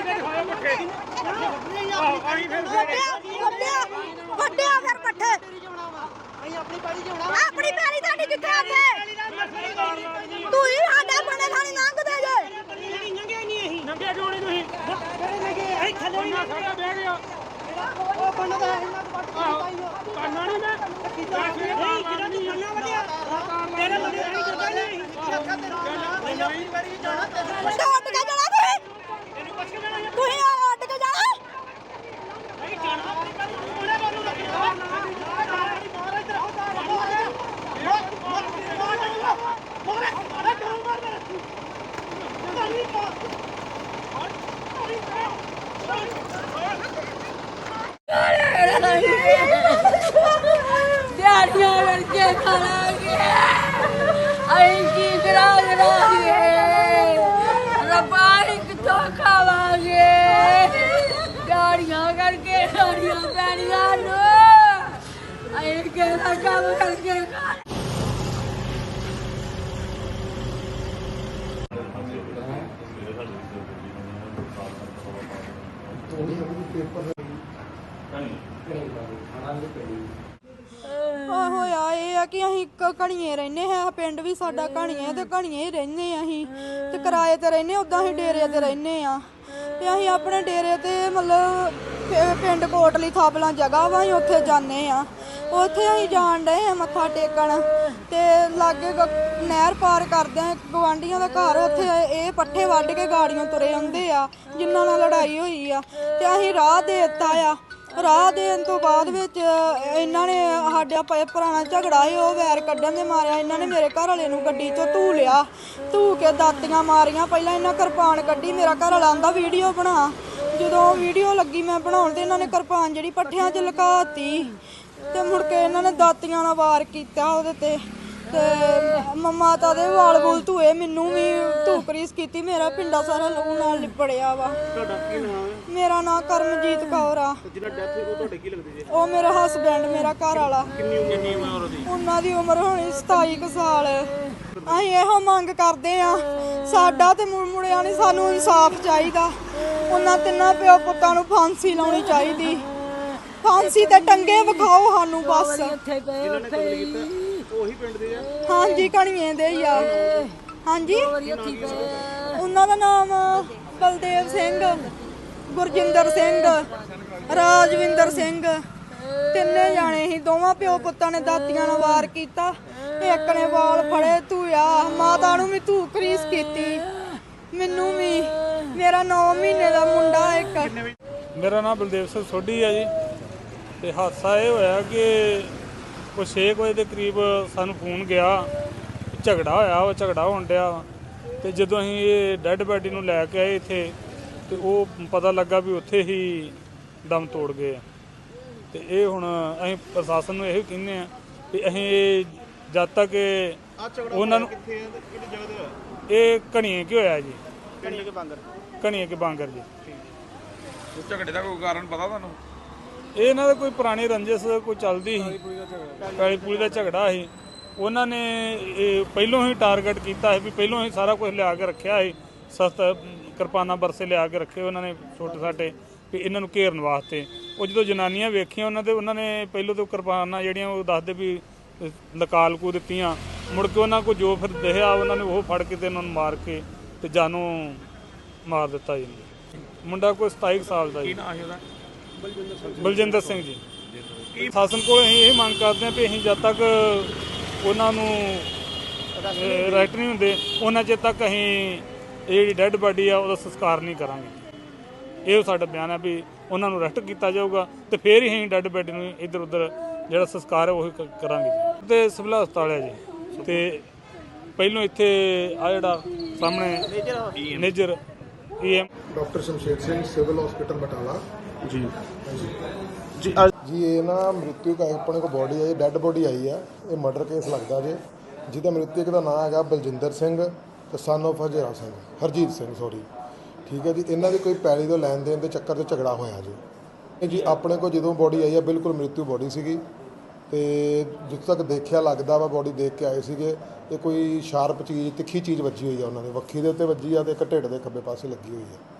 ਫਿਰ ਵੱਡਿਆ ਫਿਰ ਪੱਠੇ ਆਪਣੀ ਪਾਲੀ ਜਾਣਾ ਆਪਣੀ ਪੈਲੀ ਤੁਹਾਡੀ ਕਿੱਥੇ ਆ ਕੇ ਤੂੰ ਹੀ ਸਾਡੇ ਬਣੇ ਥਾਣੀ ਲੰਘਦੇ ਜੇ ਨੰਗੇ ਨਹੀਂ। ਅਸੀਂ ਨੰਗੇ ਕਿਉਂ ਨਹੀਂ ਤੁਸੀਂ ਕਿਹੜੇ ਨੰਗੇ ਅਸੀਂ ਥੱਲੇ ਬੰਨਾ ਸਾਡਾ ਬਹਿ ਗਿਆ ਉਹ ਬੰਦਾ ਦਾ ਇਹਨਾਂ ਤੋਂ ਵੱਟ ਪਾਈ ਕਰਨਾ ਨਹੀਂ। ਮੈਂ ਕੀਤਾ ਨਹੀਂ ਜਿਹੜਾ ਤੂੰ ਮੰਨਣਾ ਵਧੀਆ ਤੇਰੇ ਬੰਦੇ ਨਹੀਂ। ਕਰਦਾ ਨਹੀਂ ਆਪਣੀ ਵਾਰੀ ਜਾਣਾ ਤੈਨੂੰ ਮੁੰਡਾ ਉੱਡ ਕੇ ਜਾਣਾ ਤੁਸੀਂ ਤੁਸੀਂ ਆ ਉੱਡ ਕੇ ਜਾਣਾ ਦਿਹਾੜੀਆਂ ਕਰਕੇ ਖਾਣਾਗੇ ਅਸੀਂ ਕੀ ਕਰਾ ਕਰਾਂਗੇ ਰੱਬਾ ਅਸੀਂ ਕਿੱਥੋਂ ਖਾਵਾਂਗੇ ਦਿਹਾੜੀਆਂ ਕਰਕੇ ਸਾਡੀਆਂ ਪੈਣੀਆਂ ਨੂੰ ਅਸੀਂ ਕਿਹੜਾ ਕੰਮ ਕਰਕੇ ਖਾ ਆ ਹੋਇਆ ਇਹ ਆ ਕਿ ਅਸੀਂ ਕ- ਘਣੀਏ ਰਹਿੰਦੇ ਹਾਂ ਪਿੰਡ ਵੀ ਸਾਡਾ ਘਣੀਏ ਤੇ ਘਣੀਏ ਹੀ ਰਹਿੰਦੇ ਆ ਅਸੀਂ। ਤੇ ਕਿਰਾਏ ਤੇ ਰਹਿੰਦੇ ਉਦਾਂ ਅਸੀਂ ਡੇਰੇ ਤੇ ਰਹਿੰਦੇ ਆ ਤੇ ਅਸੀਂ ਆਪਣੇ ਡੇਰੇ ਤੇ ਮਤਲਬ ਪਿ- ਪਿੰਡ ਕੋਟਲੀ ਥਾਪਲਾਂ ਜਗ੍ਹਾ ਵਾ, ਅਸੀਂ ਉੱਥੇ ਜਾਂਦੇ ਆ ਉੱਥੇ ਅਸੀਂ ਜਾਣ ਡਏ ਆ ਮੱਥਾ ਟੇਕਣ ਤੇ ਲਾਗੇ ਗ- ਨਹਿਰ ਪਾਰ ਕਰਦੇ ਆ ਗਵਾਂਡੀਆਂ ਦਾ ਘਰ ਉੱਥੇ ਇਹ ਪੱਠੇ ਵੱਢ ਕੇ ਗਾੜੀਆਂ ਤੁਰੇ ਆਉਂਦੇ ਆ, ਜਿਨ੍ਹਾਂ ਨਾਲ ਲੜਾਈ ਹੋਈ ਆ ਤੇ ਅਸੀਂ ਰਾਹ ਦੇ ਦਿੱਤਾ ਆ। ਰਾਹ ਦੇਣ ਤੋਂ ਬਾਅਦ ਵਿੱਚ ਇਹਨਾਂ ਨੇ ਸਾਡਾ ਪ- ਪੁਰਾਣਾ ਝਗੜਾ ਸੀ, ਉਹ ਵੈਰ ਕੱਢਣ ਦੇ ਮਾਰਿਆ, ਇਹਨਾਂ ਨੇ ਮੇਰੇ ਘਰ ਵਾਲੇ ਨੂੰ ਗੱਡੀ 'ਚੋਂ ਧੂ ਲਿਆ, ਧੂ ਕੇ ਦਾਤੀਆਂ ਮਾਰੀਆਂ, ਪਹਿਲਾਂ ਇਹਨਾਂ ਕਿਰਪਾਨ ਕੱਢੀ, ਮੇਰਾ ਘਰ ਵਾਲਾ ਆਂਦਾ, ਵੀਡੀਓ ਬਣਾ। ਜਦੋਂ ਵੀਡੀਓ ਲੱਗੀ ਮੈਂ ਬਣਾਉਣ ਤੇ ਇਹਨਾਂ ਨੇ ਕਿਰਪਾਨ ਜਿਹੜੀ ਪੱਠਿਆਂ 'ਚ ਲੁਕਾਤੀ ਤੇ ਮੁੜ ਕੇ ਇਹਨਾਂ ਨੇ ਦਾਤੀਆਂ ਨਾਲ ਵਾਰ ਕੀਤਾ ਉਹਦੇ ਤੇ। ਤੇ ਮ- ਮਾਤਾ ਦੇ ਵਾਲ ਵੂਲ ਧੂਏ ਮੈਨੂੰ ਵੀ ਧੂਕਰੀਸ ਕੀਤੀ ਮੇਰਾ ਪਿੰਡਾ ਸਾਰਾ ਲਹੂ ਨਾਲ ਲਿਪੜਿਆ ਵਾ। ਤੁਹਾਡਾ ਕੀ ਨਾਮ ਹੈ? ਮੇਰਾ ਨਾਂ ਕਰਮਜੀਤ ਕੌਰ ਆ। ਜਿਹਦਾ ਡੈਥ ਹੋਈ ਉਹ ਤੁਹਾਡੇ ਕੀ ਲੱਗਦੇ ਜੀ ਉਹ ਮੇਰਾ ਹਸਬੈਂਡ ਮੇਰਾ ਘਰ ਵਾਲਾ ਕਿੰਨੀ ਉਮਰ ਕਿੰਨੀ ਉਮਰ ਉਹਦੀ? ਉਹਨਾਂ ਦੀ ਉਮਰ ਹੋਣੀ 27 ਕੁ ਸਾਲ। ਅਸੀਂ ਇਹੋ ਮੰਗ ਕਰਦੇ ਆ ਸਾਡਾ ਤੇ ਮੁੜ ਮੁੜਿਆ ਨਹੀਂ ਸਾਨੂੰ ਇਨਸਾਫ ਚਾਹੀਦਾ। ਉਹਨਾਂ ਤਿੰਨਾਂ ਪਿਓ ਪੁੱਤਾਂ ਨੂੰ ਫਾਂਸੀ ਲਾਉਣੀ ਚਾਹੀਦੀ। ਫਾਂਸੀ ਤੇ ਟੰਗੇ ਵਿਖਾਓ ਸਾਨੂੰ ਬਸ। ਉੱਥੇ ਪਏ ਉੱਥੇ ਹੀ। ਉਹੀ ਪਿੰਡ ਦੇ ਆ। ਹਾਂਜੀ ਕਣੀਏ ਦੇ ਹੀ ਆ। ਹਾਂਜੀ? ਵਾਰੀ ਉੱਥੇ ਹੀ ਪਏ। ਉਹਨਾਂ ਦਾ ਨਾਮ ਬਲਦੇਵ ਸਿੰਘ ਗੁਰਜਿੰਦਰ ਸਿੰਘ ਰਾਜਵਿੰਦਰ ਸਿੰਘ। ਤਿੰਨੇ ਜਾਣੇ ਸੀ ਦੋਵਾਂ ਪਿਓ ਪੁੱਤਾਂ ਨੇ ਦਾਤੀਆਂ ਨਾਲ ਵਾਰ ਕੀਤਾ। ਇੱਕ ਨੇ ਵਾਲ ਫੜੇ ਧੂਇਆ ਮਾਤਾ ਨੂੰ ਵੀ ਧੂ ਕਰੀਸ ਕੀਤੀ। ਮੈਨੂੰ ਵੀ ਮੇਰਾ 9 ਮਹੀਨੇ ਦਾ ਮੁੰਡਾ ਇੱਕ। ਮੇਰਾ ਨਾਮ ਬਲਦੇਵ ਸਿੰਘ ਸੋਢੀ ਹੈ ਜੀ। ਤੇ ਹਾਦਸਾ ਇਹ ਹੋਇਆ ਕਿ ਕੋਈ 6 ਵਜੇ ਦੇ ਕਰੀਬ ਸਾਨੂੰ ਫੋਨ ਗਿਆ ਝਗੜਾ ਹੋਇਆ ਉਹ ਝਗੜਾ ਹੋਣ ਡਿਆ ਤੇ ਜਦੋਂ ਅਸੀਂ ਇਹ ਡੈੱਡ ਬੈਡੀ ਨੂੰ ਲੈ ਕੇ ਆਏ ਇੱਥੇ ਤੇ ਉਹ ਪਤਾ ਲੱਗਾ ਵੀ ਉੱਥੇ ਹੀ ਦਮ ਤੋੜ ਗਏ ਆ। ਤੇ ਇਹ ਹੁਣ ਅਸੀਂ ਪ੍ਰਸ਼ਾਸਨ ਨੂੰ ਇਹੋ ਕਹਿੰਦੇ ਆ ਵੀ ਅਸੀਂ ਇਹ ਜਦ ਤੱਕ ਇਹ ਉਹਨਾਂ ਨੂੰ ਕਿੱਥੇ ਆ? ਤੇ ਕਿਹੜੀ ਜਗ੍ਹਾ ਤੇ ਹੋਇਆ? ਇਹ ਕਣੀਏ ਕਿ ਹੋਇਆ ਜੀ? ਕਿਹੜੀ ਕੇ ਬਾਂਗਰ ਕਣੀਏ ਕੇ ਬਾਂਗਰ ਜੀ। ਉਹ ਝਗੜੇ ਦਾ ਕੋਈ ਕਾਰਨ ਪਤਾ ਤੁਹਾਨੂੰ? ਇਹ ਇਹਨਾਂ ਦਾ ਕੋਈ ਪੁਰਾਣੀ ਰੰਜਿਸ਼ ਕੋਈ ਚੱਲਦੀ ਸੀ। ਕਾਲੀ ਪੂਰੀ ਦਾ ਝਗੜਾ ਸੀ। ਉਹਨਾਂ ਨੇ ਇਹ ਪਹਿਲੋਂ ਹੀ ਟਾਰਗੇਟ ਕੀਤਾ ਸੀ ਵੀ ਪਹਿਲੋਂ ਹੀ ਸਾਰਾ ਕੁਝ ਲਿਆ ਕੇ ਰੱਖਿਆ ਸੀ। ਸਸਤਾ ਕਿਰਪਾਨਾਂ ਬਰਸੇ ਲਿਆ ਕੇ ਰੱਖੇ ਉਹਨਾਂ ਨੇ ਛੋਟੇ ਛਾਟੇ ਵੀ ਇਹਨਾਂ ਨੂੰ ਘੇਰਨ ਵਾਸਤੇ। ਉਹ ਜਦੋਂ ਜਨਾਨੀਆਂ ਵੇਖੀਆਂ ਉਹਨਾਂ ਦੇ, ਉਹਨਾਂ ਨੇ ਪਹਿਲੋਂ ਤੋਂ ਕਿਰਪਾਨਾਂ ਜਿਹੜੀਆਂ ਉਹ ਦੱਸਦੇ ਵੀ ਲਕਾਲ ਕੂ ਦਿੱਤੀਆਂ। ਮੁੜ ਕੇ ਉਹਨਾਂ ਕੋ ਜੋ ਫਿਰ ਦਿਖਿਆ, ਉਹਨਾਂ ਨੇ ਉਹ ਫੜ ਕੇ ਤੇ ਉਹਨਾਂ ਨੂੰ ਮਾਰ ਕੇ ਤੇ ਜਾਨੋਂ ਮਾਰ ਦਿੱਤਾ ਜੀ। ਮੁੰਡਾ ਕੋਈ 27 ਕੁ ਸਾਲ ਦਾ ਜੀ। ਨਾ ਆਹੀ ਉਹਦਾ? ਬਲਜਿੰਦਰ ਸਿੰਘ ਜੀ। ਕੀ ਸ਼ਾਸਨ ਕੋਲ ਅਸੀਂ ਇਹ ਮੰਗ ਕਰਦੇ ਹਾਂ ਵੀ ਅਸੀਂ ਜਦ ਤੱਕ ਉਹਨਾਂ ਨੂੰ ਰਾਈਟ ਨਹੀਂ ਹੁੰਦੇ, ਉਹਨਾਂ ਚਿਰ ਤੱਕ ਅਸੀਂ ਇਹ ਜਿਹੜੀ ਡੈੱਡ ਬਾਡੀ ਆ, ਉਹਦਾ ਸੰਸਕਾਰ ਨਹੀਂ ਕਰਾਂਗੇ। ਇਹ ਸਾਡਾ ਬਿਆਨ ਹੈ ਵੀ ਉਹਨਾਂ ਨੂੰ ਅਰੈਸਟ ਕੀਤਾ ਜਾਊਗਾ ਤੇ ਫੇਰ ਹੀ ਅਸੀਂ ਡੈੱਡ ਬਾਡੀ ਨੂੰ ਇੱਧਰ ਉੱਧਰ ਜਿਹੜਾ ਸੰਸਕਾਰ ਹੈ ਉਹ ਕਰਾਂਗੇ ਜੀ। ਤੇ ਸਿਵਲ ਹਸਪਤਾਲ ਹੈ ਜੀ। ਤੇ ਪਹਿਲੋਂ ਇੱਥੇ ਆ ਜਿਹੜਾ ਸਾਹਮਣੇ Nijjar EM doctor Shamsher Singh civil hospital Batala. ਜੀ। ਜੀ ਜੀ ਇਹ ਨਾ ਮ੍ਰਿਤੂ ਕਾ ਆਪਣੇ ਕੋ ਬੋਡੀ ਆਈ ਡੈੱਡ ਬੋਡੀ ਆਈ ਆ। ਇਹ ਮਰਡਰ ਕੇਸ ਲੱਗਦਾ ਜੇ। ਜਿਹਦਾ ਮ੍ਰਿਤਕ ਦਾ ਨਾਮ ਹੈਗਾ ਬਲਜਿੰਦਰ ਸਿੰਘ ਤੇ son of Hazra Singh Harjeet Singh sorry ਠੀਕ ਹੈ ਜੀ ਇਹਨਾਂ ਦੀ ਕੋਈ ਪੈਲੀ ਤੋਂ ਲੈਣ ਦੇਣ ਦੇ ਚੱਕਰ 'ਚ ਝਗੜਾ ਹੋਇਆ ਜੀ। ਜੀ ਆਪਣੇ ਕੋ ਜਦੋਂ ਬੋਡੀ ਆਈ ਆ ਬਿਲਕੁਲ ਮ੍ਰਿਤੂ ਬੋਡੀ ਸੀਗੀ। ਤੇ ਜਿੱਥੇ ਤੱਕ ਦੇਖਿਆ ਲੱਗਦਾ ਵਾ ਬੋਡੀ ਦੇਖ ਕੇ ਆਏ ਸੀਗੇ, ਇਹ ਕੋਈ ਸ਼ਾਰਪ ਚੀਜ਼, ਤਿੱਖੀ ਚੀਜ਼ ਵੱਜੀ ਹੋਈ ਆ ਉਹਨਾਂ ਦੇ ਵੱਖੀ ਦੇ ਉੱਤੇ ਵੱਜੀ ਆ ਤੇ ਇੱਕ ਢਿੱਡ ਦੇ ਖੱਬੇ ਪਾਸੇ ਲੱਗੀ ਹੋਈ ਆ।